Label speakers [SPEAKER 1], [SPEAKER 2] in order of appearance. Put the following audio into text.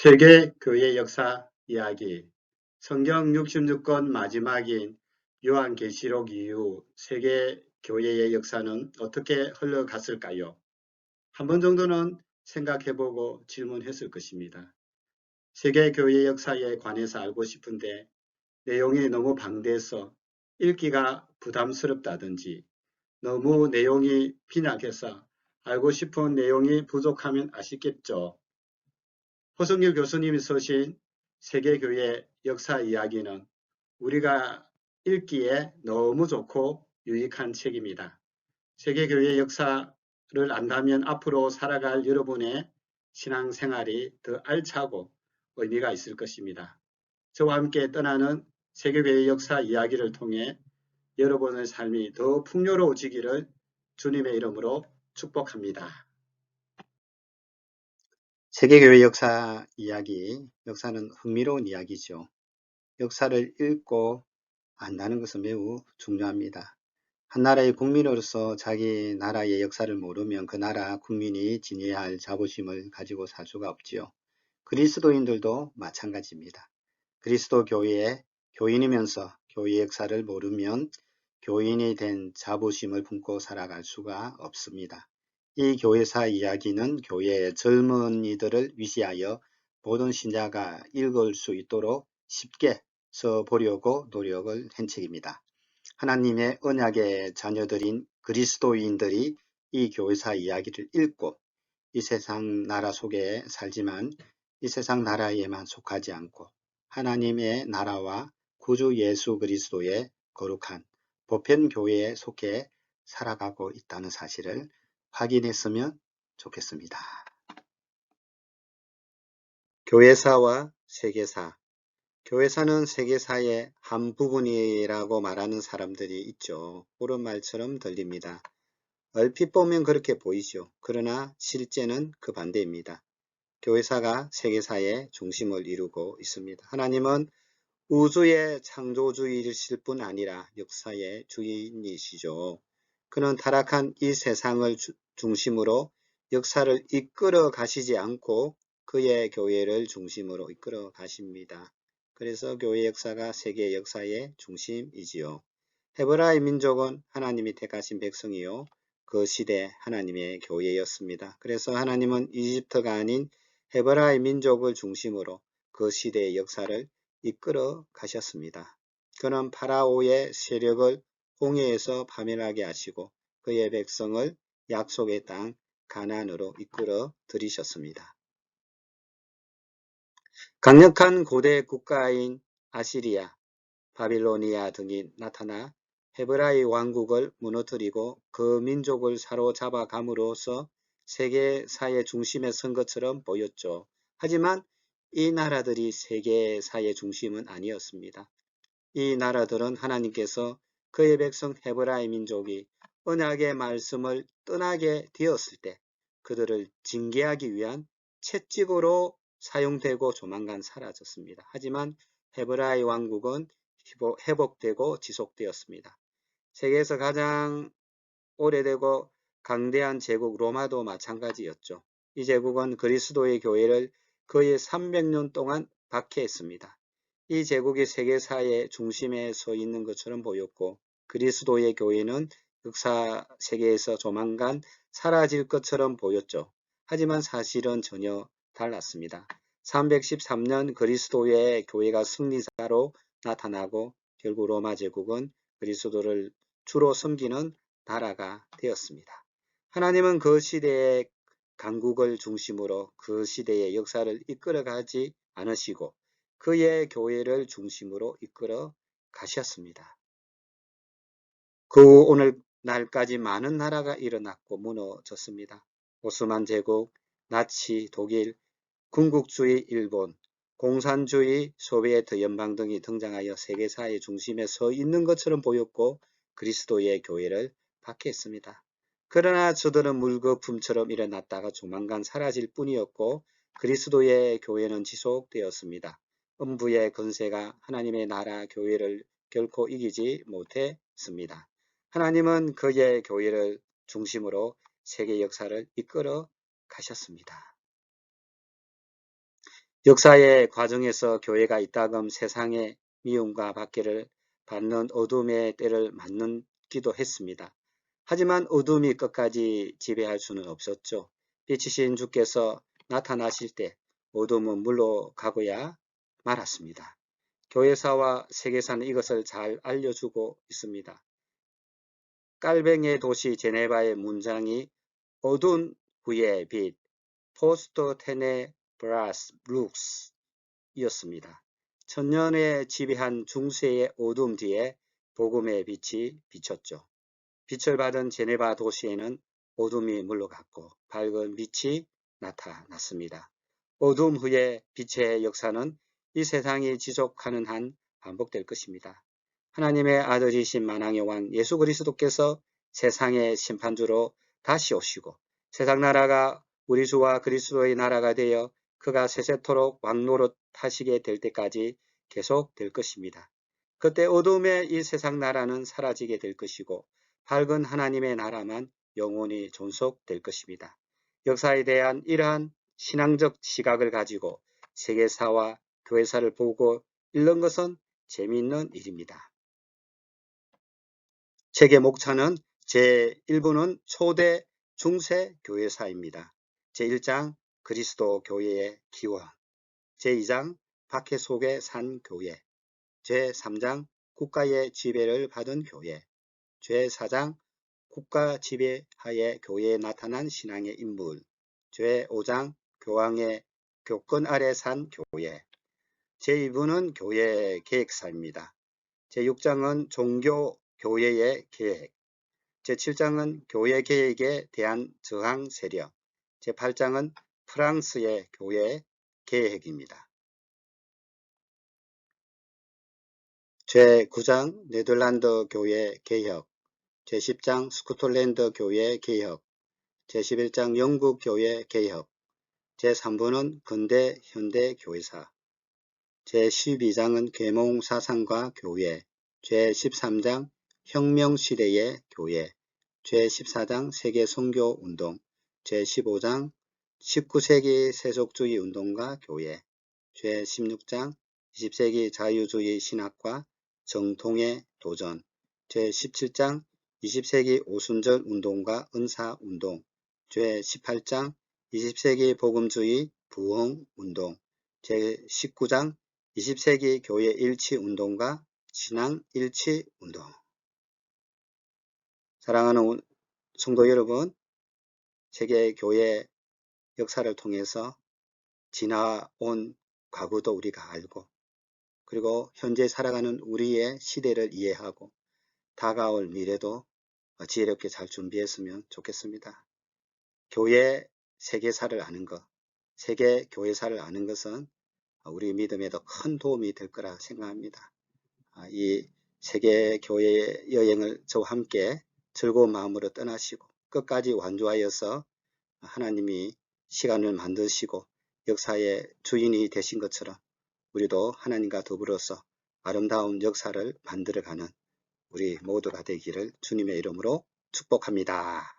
[SPEAKER 1] 세계 교회 역사 이야기 성경 66권 마지막인 요한계시록 이후 세계 교회의 역사는 어떻게 흘러갔을까요? 한 번 정도는 생각해보고 질문했을 것입니다. 세계 교회 역사에 관해서 알고 싶은데 내용이 너무 방대해서 읽기가 부담스럽다든지 너무 내용이 빈약해서 알고 싶은 내용이 부족하면 아쉽겠죠. 호성길 교수님이 쓰신 세계교회 역사 이야기는 우리가 읽기에 너무 좋고 유익한 책입니다. 세계교회 역사를 안다면 앞으로 살아갈 여러분의 신앙생활이 더 알차고 의미가 있을 것입니다. 저와 함께 떠나는 세계교회 역사 이야기를 통해 여러분의 삶이 더 풍요로워지기를 주님의 이름으로 축복합니다. 세계교회 역사 이야기, 역사는 흥미로운 이야기죠. 역사를 읽고 안다는 것은 매우 중요합니다. 한 나라의 국민으로서 자기 나라의 역사를 모르면 그 나라 국민이 지녀야 할 자부심을 가지고 살 수가 없지요. 그리스도인들도 마찬가지입니다. 그리스도 교회의 교인이면서 교회 역사를 모르면 교인이 된 자부심을 품고 살아갈 수가 없습니다. 이 교회사 이야기는 교회의 젊은이들을 위시하여 모든 신자가 읽을 수 있도록 쉽게 써보려고 노력을 한 책입니다. 하나님의 언약의 자녀들인 그리스도인들이 이 교회사 이야기를 읽고 이 세상 나라 속에 살지만 이 세상 나라에만 속하지 않고 하나님의 나라와 구주 예수 그리스도의 거룩한 보편 교회에 속해 살아가고 있다는 사실을 확인했으면 좋겠습니다. 교회사와 세계사 교회사는 세계사의 한 부분이라고 말하는 사람들이 있죠. 옳은 말처럼 들립니다. 얼핏 보면 그렇게 보이죠. 그러나 실제는 그 반대입니다. 교회사가 세계사의 중심을 이루고 있습니다. 하나님은 우주의 창조주이실 뿐 아니라 역사의 주인이시죠. 그는 타락한 이 세상을 중심으로 역사를 이끌어 가시지 않고 그의 교회를 중심으로 이끌어 가십니다. 그래서 교회 역사가 세계 역사의 중심이지요. 헤브라이 민족은 하나님이 택하신 백성이요. 그 시대 하나님의 교회였습니다. 그래서 하나님은 이집트가 아닌 헤브라이 민족을 중심으로 그 시대의 역사를 이끌어 가셨습니다. 그는 파라오의 세력을 홍해에서 파멸하게 하시고 그의 백성을 약속의 땅 가난으로 이끌어 들이셨습니다. 강력한 고대 국가인 아시리아, 바빌로니아 등이 나타나 헤브라이 왕국을 무너뜨리고 그 민족을 사로잡아 감으로써 세계사의 중심에 선 것처럼 보였죠. 하지만 이 나라들이 세계사의 중심은 아니었습니다. 이 나라들은 하나님께서 그의 백성 헤브라이 민족이 언약의 말씀을 떠나게 되었을 때 그들을 징계하기 위한 채찍으로 사용되고 조만간 사라졌습니다. 하지만 헤브라이 왕국은 회복되고 지속되었습니다. 세계에서 가장 오래되고 강대한 제국 로마도 마찬가지였죠. 이 제국은 그리스도의 교회를 거의 300년 동안 박해했습니다. 이 제국이 세계사의 중심에 서 있는 것처럼 보였고 그리스도의 교회는 역사 세계에서 조만간 사라질 것처럼 보였죠. 하지만 사실은 전혀 달랐습니다. 313년 그리스도의 교회가 승리자로 나타나고 결국 로마 제국은 그리스도를 주로 섬기는 나라가 되었습니다. 하나님은 그 시대의 강국을 중심으로 그 시대의 역사를 이끌어가지 않으시고 그의 교회를 중심으로 이끌어 가셨습니다. 그 오늘날까지 많은 나라가 일어났고 무너졌습니다. 오스만 제국, 나치, 독일, 군국주의 일본, 공산주의 소비에트 연방 등이 등장하여 세계사의 중심에 서 있는 것처럼 보였고 그리스도의 교회를 박해했습니다. 그러나 저들은 물거품처럼 일어났다가 조만간 사라질 뿐이었고 그리스도의 교회는 지속되었습니다. 음부의 건세가 하나님의 나라 교회를 결코 이기지 못했습니다. 하나님은 그의 교회를 중심으로 세계 역사를 이끌어 가셨습니다. 역사의 과정에서 교회가 이따금 세상의 미움과 박해를 받는 어둠의 때를 맞는 기도 했습니다. 하지만 어둠이 끝까지 지배할 수는 없었죠. 빛이신 주께서 나타나실 때 어둠은 물러가고야 말았습니다. 교회사와 세계사는 이것을 잘 알려주고 있습니다. 깔뱅의 도시 제네바의 문장이 어두운 후의 빛, 포스트 테네브라스 룩스 이었습니다. 천년에 지배한 중세의 어둠 뒤에 복음의 빛이 비쳤죠. 빛을 받은 제네바 도시에는 어둠이 물러갔고 밝은 빛이 나타났습니다. 어둠 후에 빛의 역사는 이 세상이 지속하는 한 반복될 것입니다. 하나님의 아들이신 만왕의 왕 예수 그리스도께서 세상의 심판주로 다시 오시고 세상 나라가 우리 주와 그리스도의 나라가 되어 그가 세세토록 왕노릇 하시게 될 때까지 계속 될 것입니다. 그때 어둠의 이 세상 나라는 사라지게 될 것이고 밝은 하나님의 나라만 영원히 존속될 것입니다. 역사에 대한 이러한 신앙적 시각을 가지고 세계사와 교회사를 보고 읽는 것은 재미있는 일입니다. 책의 목차는 제1부는 초대 중세 교회사입니다. 제1장 그리스도 교회의 기원. 제2장 박해 속에 산 교회. 제3장 국가의 지배를 받은 교회. 제4장 국가 지배하에 교회에 나타난 신앙의 인물. 제5장 교황의 교권 아래 산 교회 제2부는 교회 계획사입니다. 제6장은 종교 교회의 계획. 제7장은 교회 계획에 대한 저항 세력. 제8장은 프랑스의 교회 계획입니다. 제9장 네덜란드 교회 개혁. 제10장 스코틀랜드 교회 개혁. 제11장 영국 교회 개혁. 제3부는 근대 현대 교회사 제12장은 계몽사상과 교회 제13장 혁명시대의 교회 제14장 세계선교운동 제15장 19세기 세속주의 운동과 교회 제16장 20세기 자유주의 신학과 정통의 도전 제17장 20세기 오순절 운동과 은사운동 제18장 20세기 복음주의 부흥운동 제19장 20세기 교회 일치 운동과 신앙 일치 운동 사랑하는 성도 여러분 세계 교회 역사를 통해서 지나온 과거도 우리가 알고 그리고 현재 살아가는 우리의 시대를 이해하고 다가올 미래도 지혜롭게 잘 준비했으면 좋겠습니다. 교회 세계사를 아는 것, 세계 교회사를 아는 것은 우리 믿음에도 큰 도움이 될 거라 생각합니다. 아, 이 세계 교회 여행을 저와 함께 즐거운 마음으로 떠나시고 끝까지 완주하여서 하나님이 시간을 만드시고 역사의 주인이 되신 것처럼 우리도 하나님과 더불어서 아름다운 역사를 만들어가는 우리 모두가 되기를 주님의 이름으로 축복합니다.